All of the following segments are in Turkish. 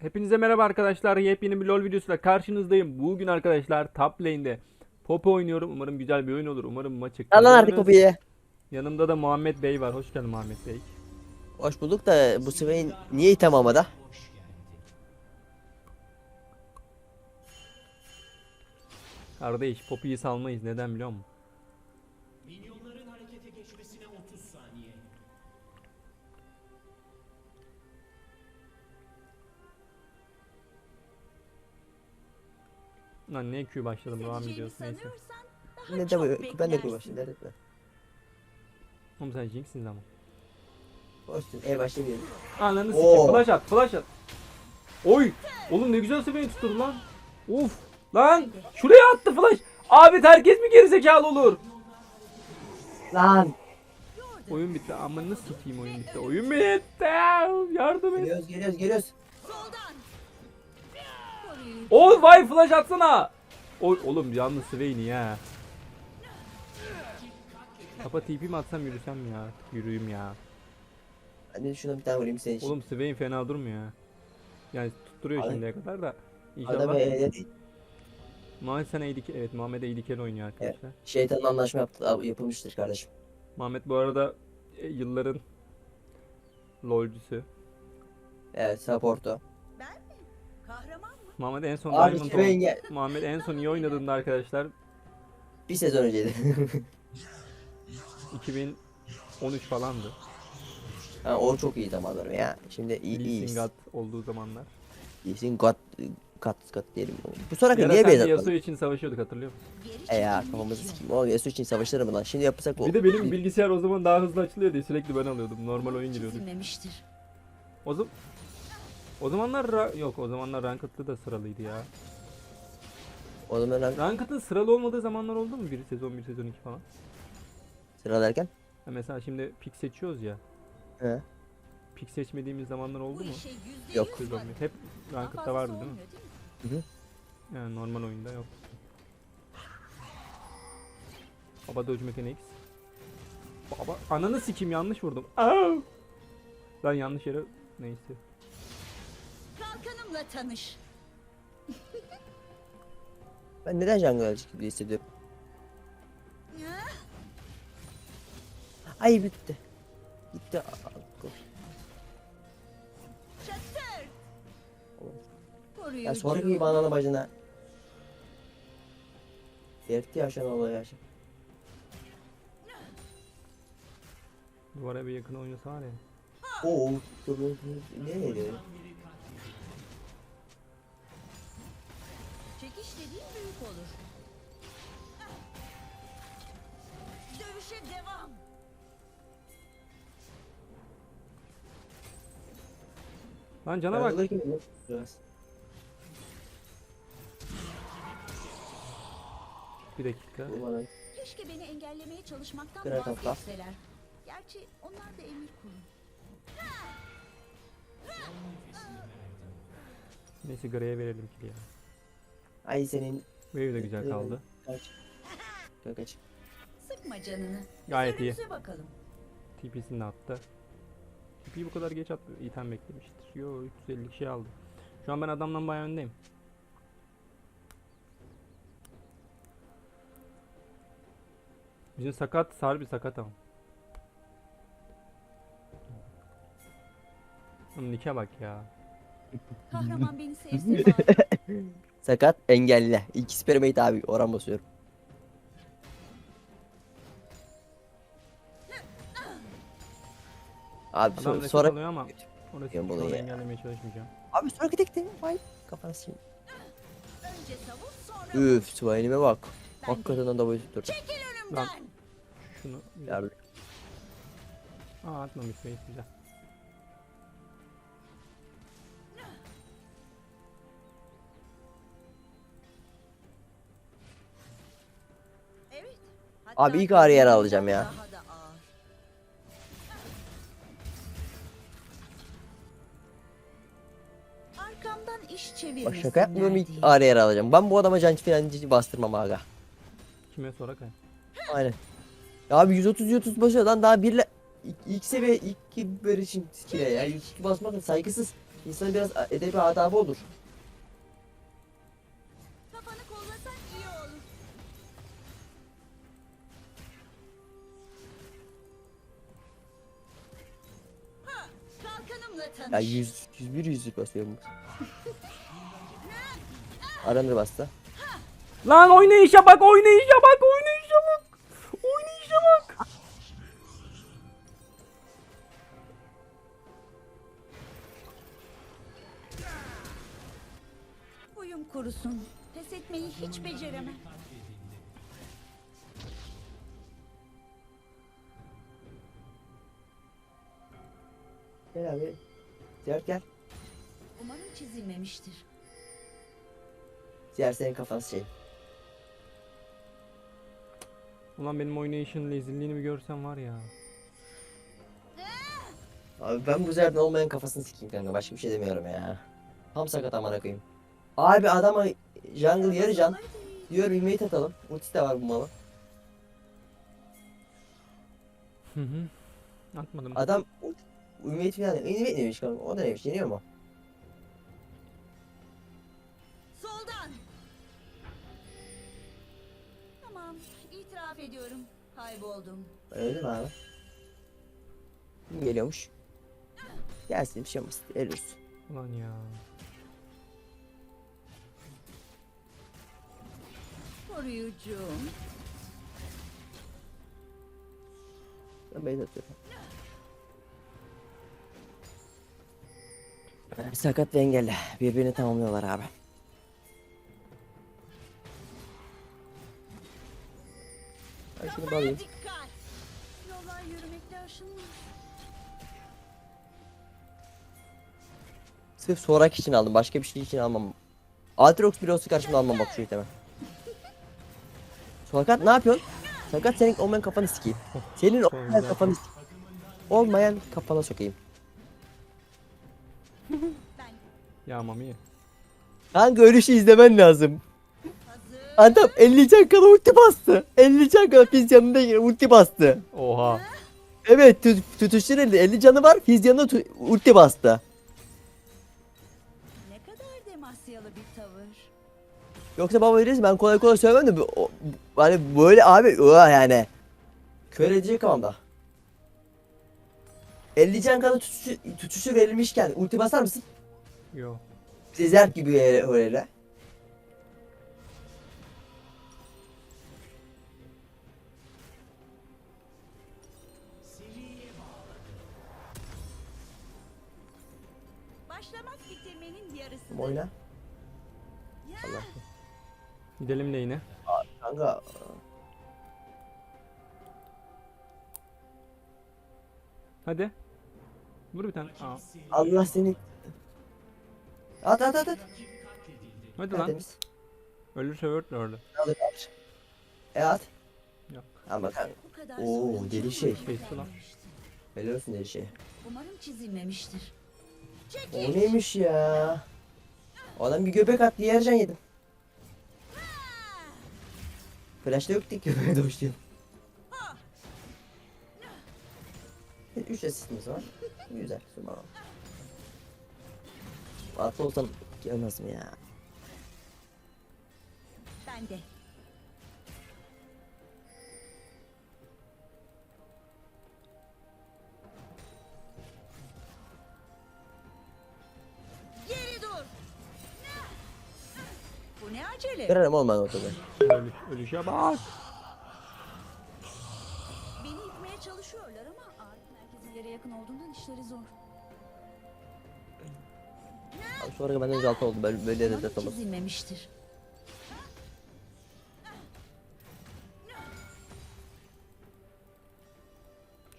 Hepinize merhaba arkadaşlar. Yepyeni bir LoL videosuyla karşınızdayım. Bugün arkadaşlar top lane'de Popo oynuyorum. Umarım güzel bir oyun olur. Umarım maçı Al lan artık kazanırız. kapıyı. Yanımda da Muhammed Bey var. Hoş geldin Muhammed Bey. Hoş bulduk da bu Swain niye item almadı? Kardeş Poppy'yi salmayız. Neden biliyor musun? Lan niye Q başladım devam ediyorsun neyse. Ne de bu? Ben de bu başladım. Evet mi? Oğlum sen Jinx'sin ama. Hoşsun. E başlayalım. Ananı Oo. sikeyim. Flash at, flash at. Oy! Oğlum ne güzel beni tutturdu lan. Uf! Lan! Şuraya attı flash. Abi herkes mi gerizekalı olur? Lan. Oyun bitti. Amanı sikeyim oyun bitti. Oyun bitti. Yardım et. Geliyoruz geliyoruz geliyoruz. Oğlum vay flash atsana. Oy, oğlum yalnız Swain'i ya. Kapa TP mi atsam yürüsem mi ya? Yürüyüm ya. Hadi şuna bir tane vurayım senin için. Oğlum Swain fena durmuyor ya. Yani tutturuyor Abi- şimdiye kadar da. Adam İnşallah. e, Muhammed sen AD evet Muhammed AD carry oynuyor arkadaşlar. şeytanla anlaşma yaptı, yapılmıştır kardeşim. Muhammed bu arada e, yılların LoL'cüsü. Evet support'u. Muhammed en son Abi Diamond oldu. gel. Muhammed en son iyi oynadığında arkadaşlar Bir sezon önceydi. 2013 falandı. ha, o çok iyi zamanlarım ya. Şimdi iyi Lee iyiyiz. Sin God olduğu zamanlar. İyisin kat kat kat diyelim. Bu sonraki Bir ara niye sen beyaz atmadın? Yasuo için savaşıyorduk hatırlıyor musun? E ya kafamızı sikeyim. O Yasuo için savaşırım lan. Şimdi yapsak o. Bir de benim bilgisayar o zaman daha hızlı açılıyor diye sürekli ben alıyordum. Normal oyun giriyorduk. Çizilmemiştir. O zaman o zamanlar ra- yok o zamanlar Ranked'lı da sıralıydı ya. O zaman rank Ranked'ın sıralı olmadığı zamanlar oldu mu? Bir sezon, bir sezon iki falan. sıralarken. Ha mesela şimdi pick seçiyoruz ya. He. Pick seçmediğimiz zamanlar oldu mu? Yok. yüz Sezon bir. Hep Ranked'da vardı değil mi? Yani normal oyunda yok. Baba Dodge Mechanics. Baba ananı sikim yanlış vurdum. Au! Ben yanlış yere neyse. Kalkanımla tanış. Ben neden jungle azıcık gibi hissediyorum? Ay bitti. Gitti. Çatır. Koruyucu. Ya sonra gibi banana bacına. Dertti yaşan olay yaşan. Duvara bir yakın oynasa var ya. Oo. dur, dur, dur. Ne diyor? Çekiş dediğin büyük olur. Dövüşe devam. Lan cana bak. Bir dakika. Keşke beni engellemeye çalışmaktan vazgeçseler. Gerçi onlar da emir kulu. Neyse Gray'e verelim ki ya. Ay senin. Wave de güzel kaldı. Kaç. Kaç kaç. Sıkma canını. Gayet iyi. Bakalım. TP'sini de attı. TP'yi bu kadar geç attı. item beklemiştir. Yo 350 şey aldı. Şu an ben adamdan bayağı öndeyim. Bizim sakat sarı sakat ama. Nike bak ya. Kahraman beni bari. Sakat engelle. İki spermate abi oran basıyorum. Abi Adam sonra, sonra ama orası Ya bunu sonra ya. engellemeye çalışmayacağım. abi sonraki tekte vay kafası şimdi. Önce savun sonra Üf Swain'ime bak. De. Hakikaten adam boyu tutturdu. çekil önümden. Lan. Şunu Yardım. Aa atmamış Bey güzel. Abi ilk ağrı yer alacağım ya. Bak şaka yapmıyorum ilk ağrı yer alacağım. Ben bu adama can falan bastırmam aga. Kime sonra kay. Aynen. Ya abi 130 130 basıyor lan daha birle ilk, ilk seviye ilk böyle için skill'e ya 102 basmak saygısız. İnsanın biraz edebi adabı olur. Ya 100, 101 yüzlük basıyor bu. Aranır bastı. Lan oynayışa bak oynayışa bak oynayışa bak. Oynayışa bak. Uyum kurusun. Pes etmeyi hiç beceremem. Gel abi. Ziyaret gel. Umarım çizilmemiştir. Ziyaret senin kafanı şey. Ulan benim oynayışın lezilliğini bir görsen var ya. Abi ben bu ziyareten olmayan kafasını sikeyim kanka. Başka bir şey demiyorum ya. Tam sakat amına koyayım. Abi adama jungle yarı can. Diyor bir mate atalım. Ultisi de var bu malın. Hı hı. Atmadım. Adam Ümit falan Ümit neymiş kanka? O da neymiş? Yeniyor mu? Soldan. Tamam, itiraf ediyorum. Kayboldum. Mi abi? Kim geliyormuş? Gelsin bir şey olmaz. Ölürüz. Ulan ya. Koruyucum. Ben base atıyorum. Sakat ve engelli. Birbirini tamamlıyorlar abi. Ben şunu dikkat. Yollar aşınmış. Sırf sorak için aldım. Başka bir şey için almam. Altrox bile olsa karşımda almam bak şu iteme. Sakat ne yapıyorsun? Sakat senin olmayan kafanı sikeyim. Senin olmayan kafanı sikeyim. Olmayan kafana sokayım. Ya mami. Kanka ölüşü izlemen lazım. Adam 50 can kala ulti bastı. 50 can kala fiz yanında ulti bastı. Oha. Evet tut, tutuştur elde 50 canı var fiz yanında ulti bastı. Ne kadar demasyalı bir tavır. Yoksa baba verirsin ben kolay kolay söylemem de o- hani böyle abi ıı yani. Kör edecek kıvamda. 50 can kala tutuşu, tutuşu verilmişken ulti basar mısın? Yo. Zerk gibi öyle. öyle. Başlamak bitirmenin yarısı. Oyna. Allah. Gidelim de yine. Kanka Hadi. Vur bir tane. Aa. Allah seni. At at at at. Hadi lan. Tertemiz. Ölürse öğüt orada. Alır alır. E at. Yok. Ama kanka. Bu kadar Oo deli şey. Kesti lan. Helal olsun deli şey. Umarım çizilmemiştir. O neymiş ya? Adam bir göbek attı yercan yedim. Flash'ta yoktu ki göbeğe doğuştu. Üç asistimiz var. Güzel. Tamam. Atlı olsam gelmezdim ya. Ben de. Geri dur. Bu ne acele? Görelim olmadı ortada. Ölüş, ölüşe bak. Beni yıkmaya çalışıyorlar ama ağrı merkezi yere yakın olduğundan işleri zor. Abi sonra benden önce altı oldu. Böyle, böyle de Umarım olmaz. çizilmemiştir.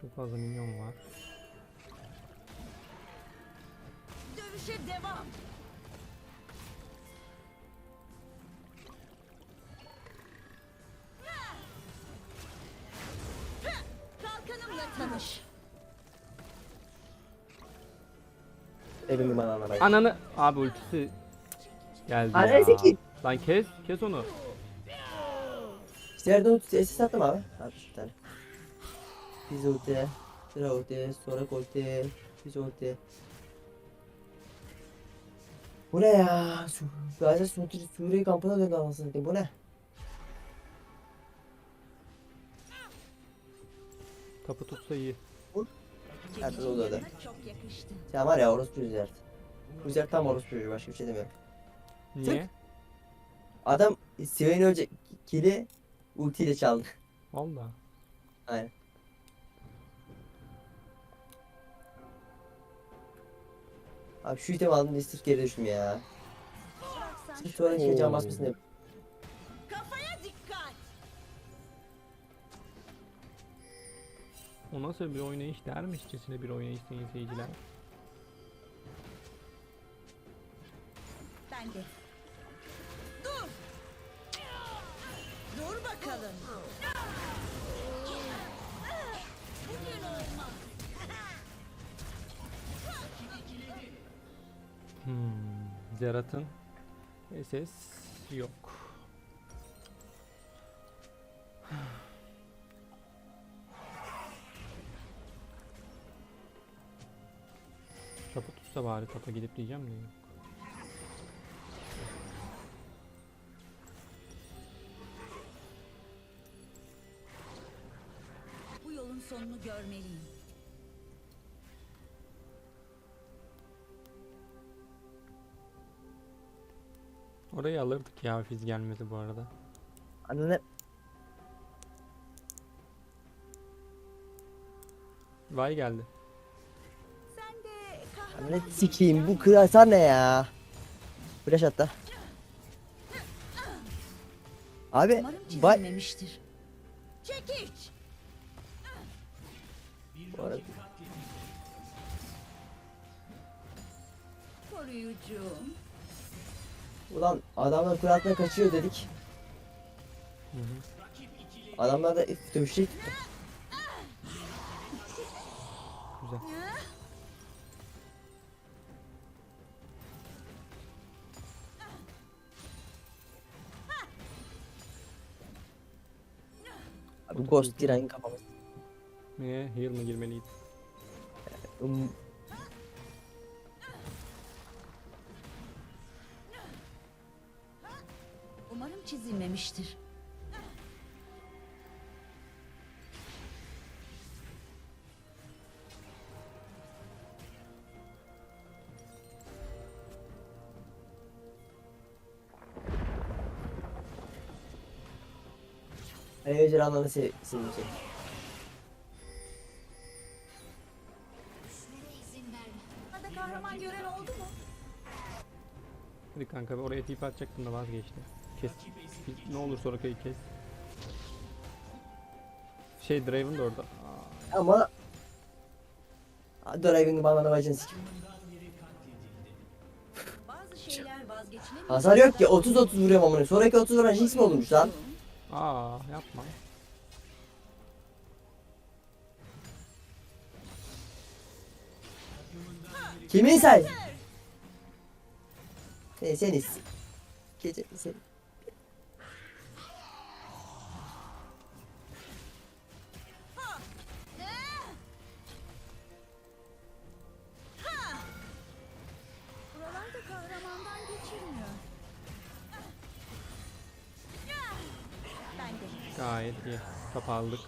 Çok fazla minyon var. Dövüşe devam. Evimi bana anlamayın. Ananı. Abi ultisi geldi Ananı ya. sikeyim. Lan kes. Kes onu. İşte yerden ulti SS attım abi. Abi bir tane. Biz ulti. Sıra ulti. Sonra ulti. Biz ulti. Bu ne ya? Su Gazi Suriye, Suriye kampına döndü anasını satayım. Bu ne? Kapı tutsa iyi. Hadi o da. Sen var ya orospu Rüzgar. Rüzgar tam orospu çocuğu başka bir şey demiyorum. Niye? Adam Swain ölecek kili ultiyle çaldı. Valla. Aynen. Abi şu item aldım diye sırf geri düştüm ya. Sırf sonra şöyle- niye can basmasın O nasıl bir oynayış dermişçesine bir oynayış sayın seyirciler. Ben de. Dur. Dur bakalım. Bugün olmaz. Hmm. Zerat'ın SS yok. Tutsa bari tapa gidip diyeceğim de yok. Bu yolun sonunu görmeliyim. Orayı alırdık ya Fiz gelmedi bu arada. Anne Vay geldi. Anne sikeyim bu kırasar ne ya? Flash attı. Abi bay. Çekiç. Bu arada-. Ulan adamlar kule atmaya kaçıyor dedik. Hı hı. Adamlar da dövüşecek. Güzel. Ghost giren kafamız. Niye? Heal mı girmeliydi? Um, Umarım çizilmemiştir. Hani ejderhalarını se seni. Bana kahraman gören oldu mu? Hadi kanka oraya tip atacaktım da vazgeçtim. Kes. Ne olur sonra kes. Şey Draven de orada. Aa, Ama Driving bana sikim. Bazı şeyler vazgeçilemiyor. Hasar yok ki 30-30 vuruyorum amına. Sonraki 30 vuran Jinx mi olmuş lan? Aa yapma. Kimin sen? Sen seniz. Gece sen. aldık.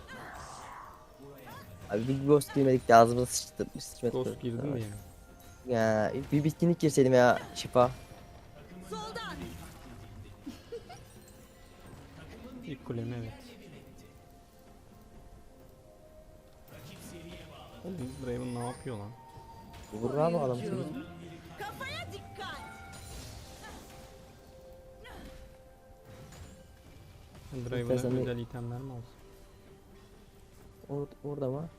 Abi bir ghost girmedik de ağzımıza sıçtı. sıçmadı. Ghost girdin mi yani? Ya bir bitkinlik girseydim ya şifa. Soldan. İlk kulemi evet. Oğlum Draven ne yapıyor lan? Vurur abi adam seni. Kafaya dikkat. Draven'a özel itemler mi olsun? Or orada mı?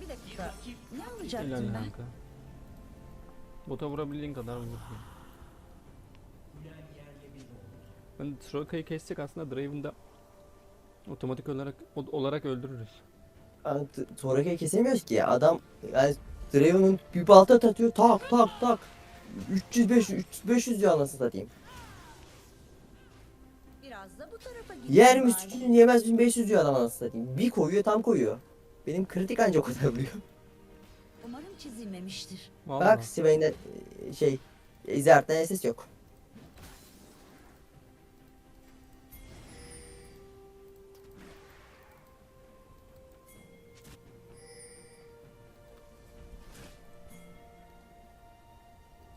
Bir dakika. Ne alacaktım ben? kanka. Bota vurabildiğin kadar vurursun. Ben Sorokka'yı kessek aslında Draven'da otomatik olarak olarak öldürürüz. Yani t- sonraki kesemiyoruz ki. Adam yani Draven'ın bir balta atıyor tak tak tak. 300 500 300 500 diyor anasını satayım. Yer mi suçun yemez mi 500 diyor adam anasını satayım. Bir koyuyor tam koyuyor. Benim kritik ancak o kadar vuruyor. Umarım çizilmemiştir. Vallahi. Bak Swain'de e, şey Zert'ten SS yok.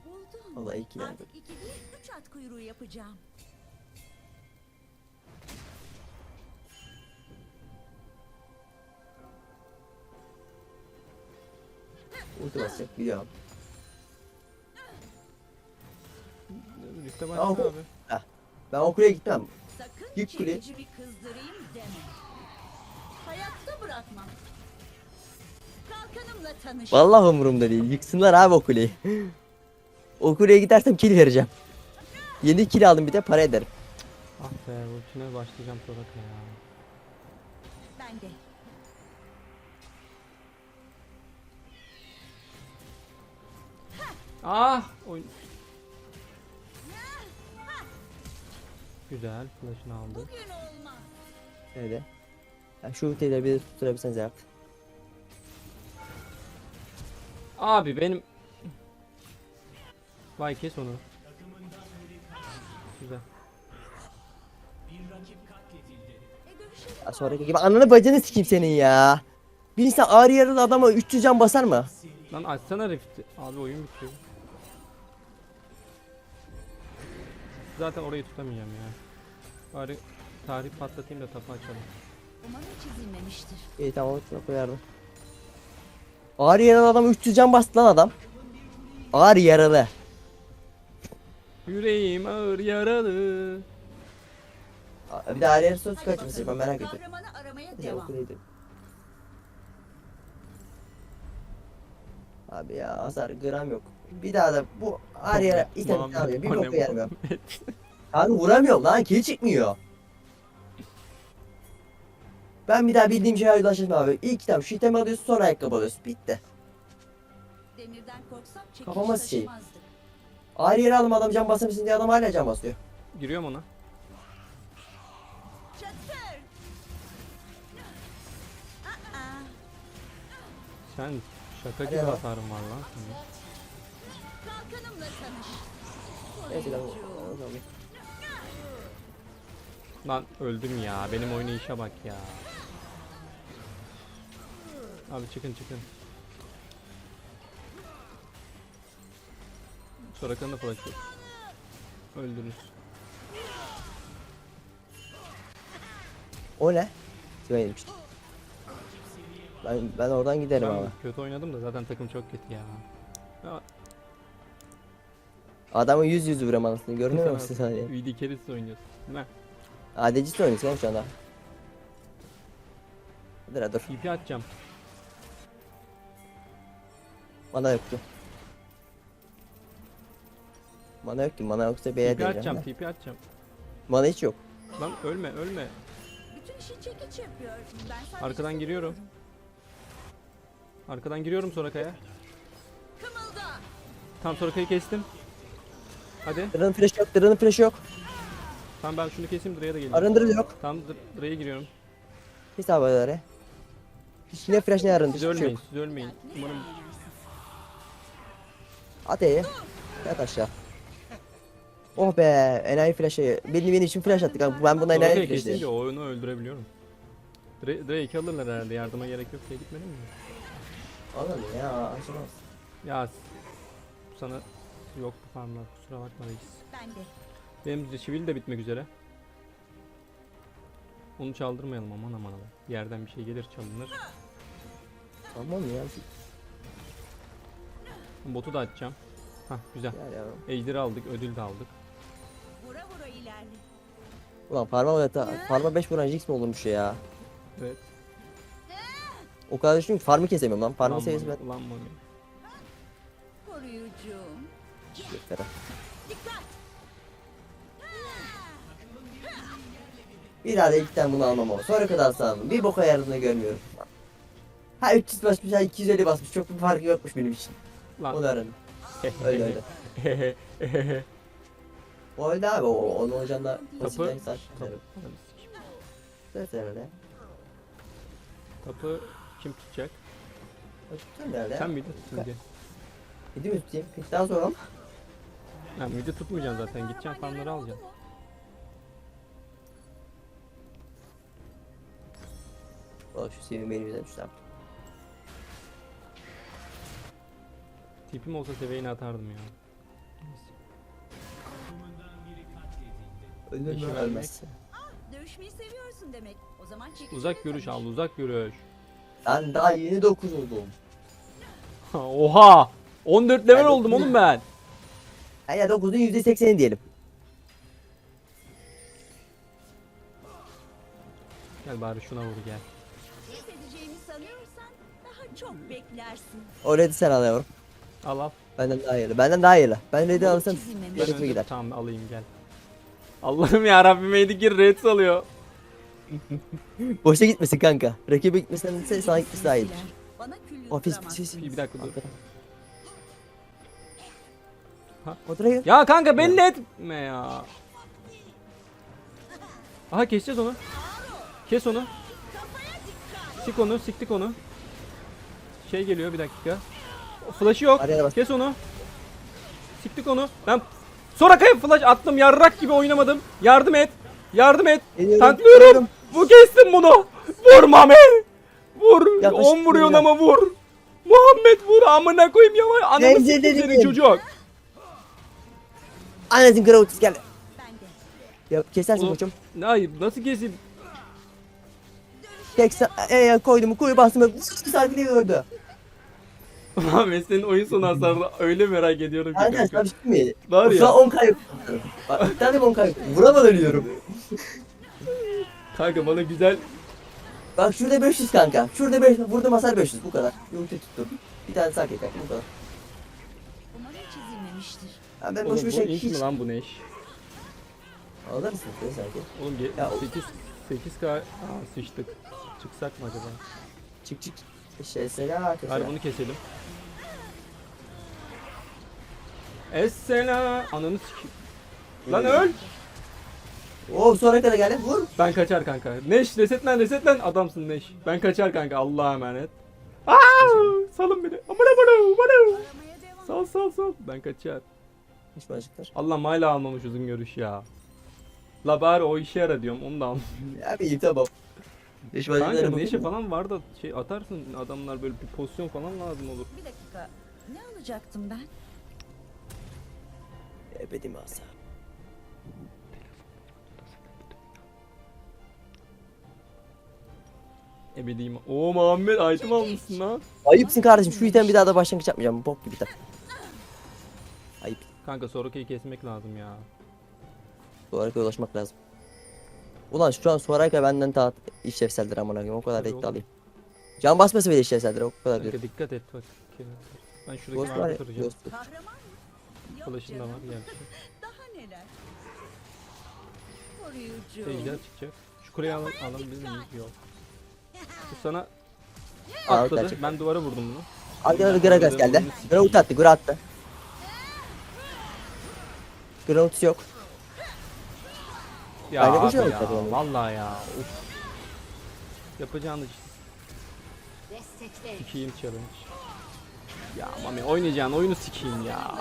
Buldum. Vallahi iki yani. Artık iki değil, üç at kuyruğu yapacağım. Ulti basacak. Liste Aa, başlıyor bu- abi. Ben o kuleye gitmem. Sakın Yık kule. çekici bir kızdırayım deme. Hayatta bırakmam. Kalkanımla tanış. Vallahi umurumda değil. Yıksınlar abi o kuleyi. o kuleye gidersem kill vereceğim. Yeni kill aldım bir de para ederim. Ah be ultine başlayacağım sonra ya. Ben de. Ah! Oyun... Güzel. Flash'ını aldı. Bugün olmaz. Öyle. Ya şu ultiyi bir tutturabilseniz artık. Abi benim... Vay kes onu. Güzel. Bir rakip katledildi. E dövüşelim. Ya sonraki gibi ananı bacını sikeyim senin ya. Bir insan ağrı yaralı adama 300 can basar mı? Lan açsana Rift'i. Abi oyun bitiyor. Zaten orayı tutamayacağım ya. Bari tarih patlatayım da tapı açalım. Umarım çizilmemiştir. İyi tamam şuna koyardım. Ağrı yaralı adama 300 can bastı lan adam. Ağrı yaralı. Yüreğim ağır yaralı. Aa, Bir de ağrı yaralı söz Hadi kaçmasın ben bakalım, merak. Kahramanı aramaya devam. kuleydi. Abi ya hasar gram yok. Bir daha da bu ağrı yaralı item Muhammed, alıyor. Bir boku. Muhammed? Abi vuramıyorum lan kill çıkmıyor. Ben bir daha bildiğim şeye ulaşırım abi. İlk item şu itemi alıyorsun sonra ayakkabı alıyorsun. Bitti. Demirden korksam çekici Kafama sıçayım. taşımazdık. Ağrı yere alım adam can basamasın diye adam hala can basıyor. Giriyorum ona. Çatır. Sen şaka Hadi gibi ya. hasarın var lan. senin. Neyse. Lan öldüm ya. Benim oynayışa bak ya. Abi çıkın çıkın. Sorakan'ın da flash'ı. yok. Öldünüz. O ne? İşte. Ben, ben oradan giderim Ben ama. kötü oynadım da zaten takım çok kötü ya. ya Adamın yüz yüz vuram anasını görmüyor musun sen? VD Carries oynuyorsun. Ne? Adecisi oynuyorsun oğlum şu anda. Dur ha, dur. TP atacağım. Mana yoktu. Mana yok ki. Mana yoksa B'ye TP diyeceğim. atacağım, de. TP atacağım. Mana hiç yok. Lan ölme, ölme. Bütün işi çekiç yapıyor. Ben sadece Arkadan giriyorum. Arkadan giriyorum Soraka'ya. Kımılda. Tam Soraka'yı kestim. Hadi. Dırın flash yok. Dırın flash yok. Tamam ben şunu keseyim Dre'ye de geleyim. Arındırı yok. Tam Dr- Dre'ye giriyorum. Hesabı öyle. Hiç ne flash ne arındır. Siz hiçbir şey ölmeyin, yok. siz ölmeyin. Umarım At. Yat aşağı. Oh be. Enayi flash'ı. Beni beni için flash attık. abi. Ben buna enayi Soraka'yı flash kesince dedim. oyunu öldürebiliyorum. 2 alırlar herhalde. Yardıma gerek yok diye gitmedin mi? Anladın ya. Aşamaz. Ya s- sana yok bu farmlar kusura bakma reis. Ben de. Benim de çivil de bitmek üzere. Onu çaldırmayalım aman aman aman. Yerden bir şey gelir çalınır. Tamam ya. Botu da açacağım. Hah güzel. Ejderi aldık, ödül de aldık. Vura vura ilerle. Ulan parma öte. Parma 5 vuran Jinx mi olurmuş ya? Evet. O kadar düşündüm ki farmı kesemiyorum lan. Farmı Ulan seviyesi ben. Ulan Mami. Koruyucum. Yeter. Bir daha ilk tane bunu almam o. Sonra kadar sağlam. Bir boka yaradığını görmüyorum. Ha 300 basmış ha 250 basmış. Çok bir farkı yokmuş benim için. Lan. O da öğrendim. Öyle öyle. O öyle abi. O, onun hocanla Kapı. Kapı. Söyle öyle. Kapı kim tutacak? Tuttum herhalde. Sen miydi tutsun diye. Gidi mi tutayım? Peki daha sonra? Ha midi tutmayacaksın zaten. Gideceksin farmları alacaksın. Valla şu sevim benim güzel düştüm. Tipim olsa seviyeni atardım ya. Ölür İşi mü vermek. ölmez. Dövüşmeyi seviyorsun demek. O zaman çekişmeye Uzak görüş al uzak görüş. Ben daha yeni 9 oldum. Oha! 14 level Ben oldum oğlum ben. Ha ya 9'un %80'i diyelim. Gel bari şuna vur gel. Pes edeceğimi sanıyorsan daha çok beklersin. O red'i sen al yavrum. Al al. Benden daha iyili. Benden daha iyili. Ben red'i alırsam çizilmemiş. Ben gider. Tamam alayım gel. Allah'ım ya Rabbim Eddie red salıyor. Boşa gitmesin kanka. Rakibe gitmesinden de sana gitmesi daha iyidir. Bana kül O pis yutturamaz. pis pis. Bir, bir dakika dur. Ha. O direkt Ya kanka belli etme ya. Aha keseceğiz onu. Kes onu. Sik onu, siktik onu. Şey geliyor bir dakika. Flash'ı yok. Araya bas. Kes onu. Siktik onu. Ben Soraka'ya flash attım. Yarrak gibi oynamadım. Yardım et. Yardım et. Geliyorum, Tanklıyorum. geliyorum. Bu kestim bunu. Vur Mami. Vur. Yaklaşık 10 vuruyorsun vuracağım. ama vur. Muhammed vur amına koyayım ya. Ananı Bence senin çocuk. Anasın Gravitis geldi. Ben de. Ya kesersin Oğlum. koçum. Ne ayıp nasıl keseyim? Tek sa- e, koydum kuyu bastım. Sakin gördü. Muhammed senin oyun sonu hasarını öyle merak ediyorum ki Kanka kanka. şey mi? Var Şu an ya 10 kayıp. Bak bir tane 10 kayıp. Vuramadan ölüyorum. kanka bana güzel Bak şurada 500 kanka. Şurada 500. Vurdum hasar 500 bu kadar. Yumurta tuttum. Bir tane sakin kanka bu kadar. Ha, ben Oğlum boş bir şey int mi hiç. lan bu ne iş? Alır mısın sen sanki? Oğlum ge- Ya o- 8 8k Aa, sıçtık. Çıksak mı acaba? Çık çık. Şey selam. Hadi bunu keselim. Essela ananı sikeyim. Lan öl. Oo sonra kadar geldi. Vur. Ben kaçar kanka. Neş resetlen resetlen adamsın Neş. Ben kaçar kanka Allah'a emanet. Aa, salın beni. Amına. Aramaya devam. Sal sal sal. Ben kaçar. Hiç başlıklar. Allah hala almamış uzun görüş ya. La bari o işe yara diyorum onu da al. Ya bir iyi tamam. Hiç Kanka başlıklar neşe falan var da şey atarsın adamlar böyle bir pozisyon falan lazım olur. Bir dakika. Ne alacaktım ben? Ebedi masa. Ebediyim. Oo Muhammed item almışsın lan. Ayıpsın kardeşim. Şu item bir daha da başlangıç yapmayacağım. Bok gibi item. Kanka Soroka'yı kesmek lazım ya. Suaraka'ya ulaşmak lazım. Ulan şu an Suaraka benden daha işlevseldir amına koyayım. O kadar Tabii da oğlum. alayım. Can basması bile işlevseldir. O kadar Kanka diyorum. dikkat et bak. Ben şuradaki Ghost var ya. kıracağım. Ghost. Kahraman mı? Yok Flash'ın da canım. var gerçi. Daha neler? Koruyucu. Ejder çıkacak. Şu kuleyi al alabilir miyiz? Yok. Bu sana Aa, atladı. Ben duvara vurdum bunu. Arkada bir Gragas geldi. Grout attı. Gra attı. Grout yok. Ya bu abi şey ya. olacak yani. Vallahi ya. Uf. Yapacağınız sikeyim challenge. Ya mami oynayacağın oyunu sikeyim ya.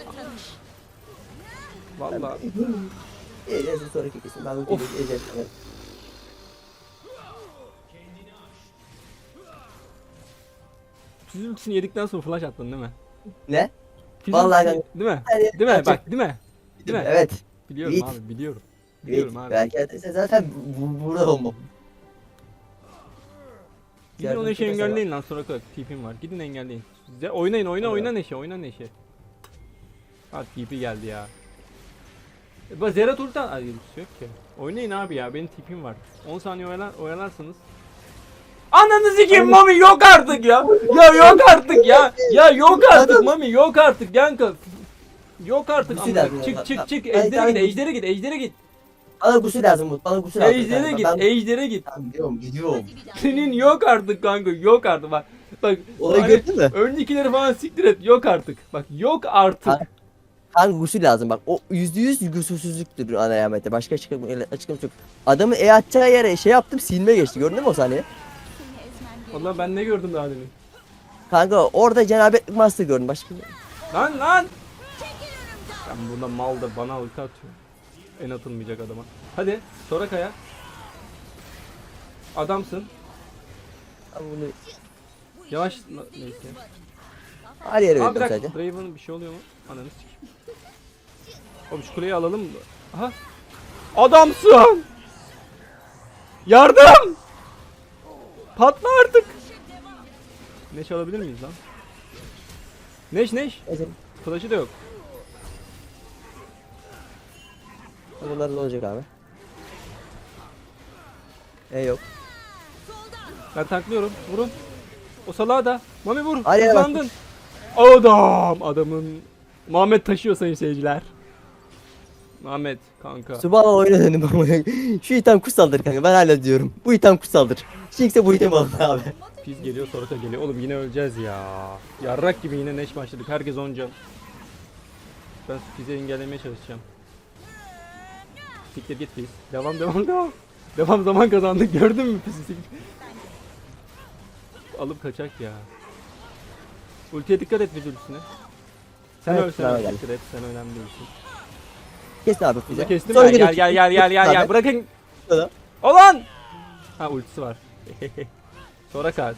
Vallahi. Ejder'sin sonraki kesin. Ben bu Of. Ejder. Siz ultisini yedikten sonra flash attın değil mi? Ne? Fiz Vallahi Değil mi? Değil mi? Bak değil mi? Değil mi? Evet. Biliyorum Evet. abi biliyorum. Evet. Biliyorum abi. Belki edersen zaten bu- burada olmam. Gidin Yardım o Neşe çok engelleyin lan sonra kadar TP'm var. Gidin engelleyin. Size oynayın oyna Tamam. oyna Neşe oyna Neşe. Ha TP geldi ya. E, bak Zerat ultan Ay, yok ki. Oynayın abi ya benim TP'm var. 10 saniye oyalar, oyalarsanız. Ananı sikeyim Mami yok artık ya. Ya yok artık ya. Ya yok artık Mami yok artık Yanka. Yok artık şey amına. lazım Çık çık çık Ay, ejdere tamam. git ejdere git ejdere git. Bana gusül lazım Umut. Bana gusül lazım. Ejdere git Ben ejdere git. Tamam, gidiyorum gidiyorum. Senin yok artık kanka yok artık bak. Bak Olayı hani gördün mü? öncekileri falan siktir et yok artık. Bak yok artık. Ha. Kanka gusül lazım bak. O yüzde yüz gusülsüzlüktür ana yamete. Başka açıklama, açıklaması yok. Adamı e atacağı yere şey yaptım silme geçti. Gördün mü o gerek. Vallahi ben ne gördüm daha demin. Kanka orada cenabetlik master gördüm başka. Lan lan. Ben bunda mal da bana ulti atıyor. En atılmayacak adama. Hadi Soraka'ya. Adamsın. Ben bunu Yavaş neyse. her yere Abi verdim dakika. sadece. Draven bir şey oluyor mu? Ananı sikeyim. Oğlum şu kuleyi alalım mı? Aha. Adamsın. Yardım. Patla artık. Neş alabilir miyiz lan? Neş neş. Ezelim. Flash'ı da yok. Bunlar da olacak abi. E yok. Ben tanklıyorum. Vurun. O salağa da. Mami vur. Ya, Hızlandın. Adam. Adamın. Muhammed taşıyor sayın seyirciler. Muhammed kanka. Subhanallah oyuna döndüm ama. Şu item kutsaldır kanka ben hala diyorum. Bu item kutsaldır. Jinx'e bu item alın abi. Piz geliyor Soraka geliyor. Oğlum yine öleceğiz ya. Yarrak gibi yine neş başladık. Herkes 10 can. Ben Piz'i engellemeye çalışacağım. Siktir git Piz. Devam devam devam. Devam zaman kazandık gördün mü Piz'i? Alıp kaçak ya. Ultiye dikkat et ultisine. Sen Evet, öl sen bravo öl. Dikkat et sen önemli değilsin. Kesin abi Bize kestim Sonra ya. Gel gel gel gel gel gel. Bırakın. Olan! Ha ultisi var. Sonra kaç.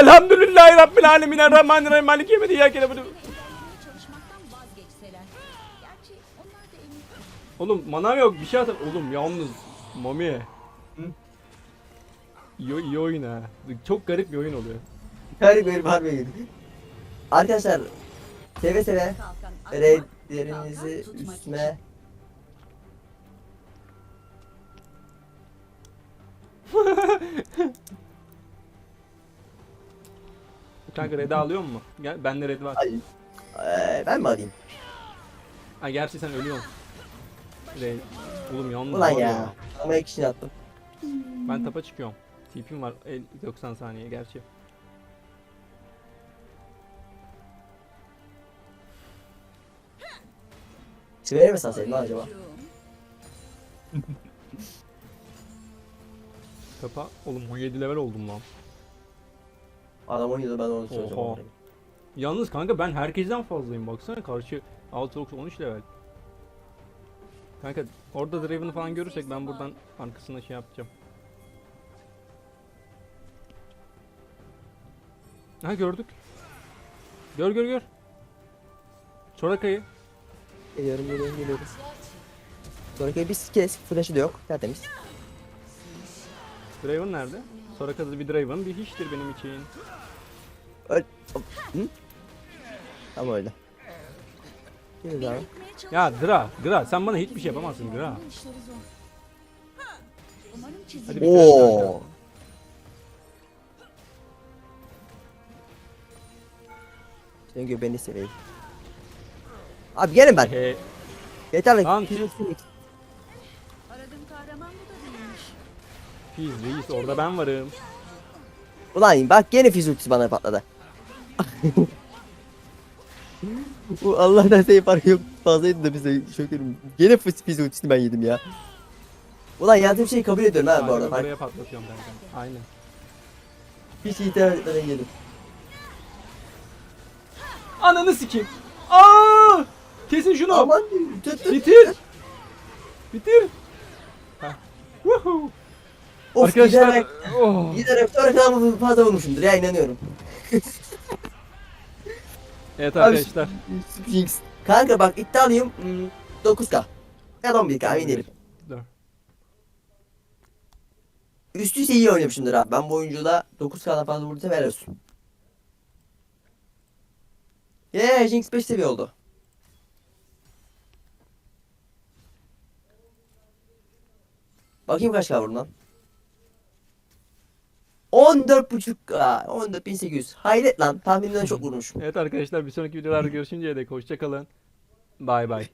Elhamdülillahi Rabbil Alemin Errahmanirrahim Maliki yemedi ya kere bunu. Oğlum mana yok bir şey atar. Oğlum yalnız Mami. İyi, iyi oyun ha. Çok garip bir oyun oluyor. Her bir harbi gibi. Arkadaşlar seve seve raidlerinizi üstüme Kanka red alıyor mu? Gel bende red var. Ay. Eee, ben mi alayım? Ha gerçi sen ölüyorsun. Red. Oğlum yalnız Ulan var ya. Ama iki kişini attım. Ben tapa çıkıyorum. TP'm var el- 90 saniye gerçi. Sivere mi sansaydım lan acaba? Tapa. Oğlum 17 level oldum lan. Adam oynuyordu ben onu söyleyeceğim. Oha. Yalnız kanka ben herkesten fazlayım baksana karşı Aatrox 13 level. Kanka orada Draven'ı falan görürsek ben buradan arkasına şey yapacağım. Ha gördük. Gör gör gör. Çorakayı. Geliyorum geliyorum geliyoruz. Sonraki bir kez flash'ı da yok. Tertemiz. Draven nerede? Soraka'da bir Draven bir hiçtir benim için. Öl. Hı? Tamam öyle. Abi. Ya Dra, Dra sen bana hiçbir şey yapamazsın çizim. Hadi bir Oo. Senin göbeğini seveyim. Abi gelin ben. He, Yeter lan. Fizik, fizik. Aradığım kahraman bu da değilmiş. Fiz reis orada ben varım. Ulan bak gene fizultisi bana patladı. Allah'tan şey farkı yok. Fazlaydı da bize şökerim. Gene fiz fizultisini ben yedim ya. Ulan yazdığım şeyi kabul ediyorum ha bu arada. Buraya patlatıyorum kanka. Aynen. hiç itiraz etmeden yedim. Ananı sikeyim. Aa! Kesin şunu. Aman tut tut. Bitir. Bitir. Woohoo. Of Arkadaşlar. giderek, Oh. giderek sonra kadar fazla vurmuşumdur ya inanıyorum. Evet arkadaşlar. Jinx. Kanka bak iddialıyım. Hmm, 9k. Ya da 11k emin değilim. Dur. Üst üste iyi oynamışımdır abi. Ben bu oyuncuyla 9k'dan fazla vurduysa ver olsun. Yeee Jinx 5 seviye oldu. Bakayım kaç k lan. 14.5k. 14.800. Hayret lan. Tahminimden çok vurmuş. Evet arkadaşlar bir sonraki videolarda görüşünceye dek hoşçakalın. Bay bay.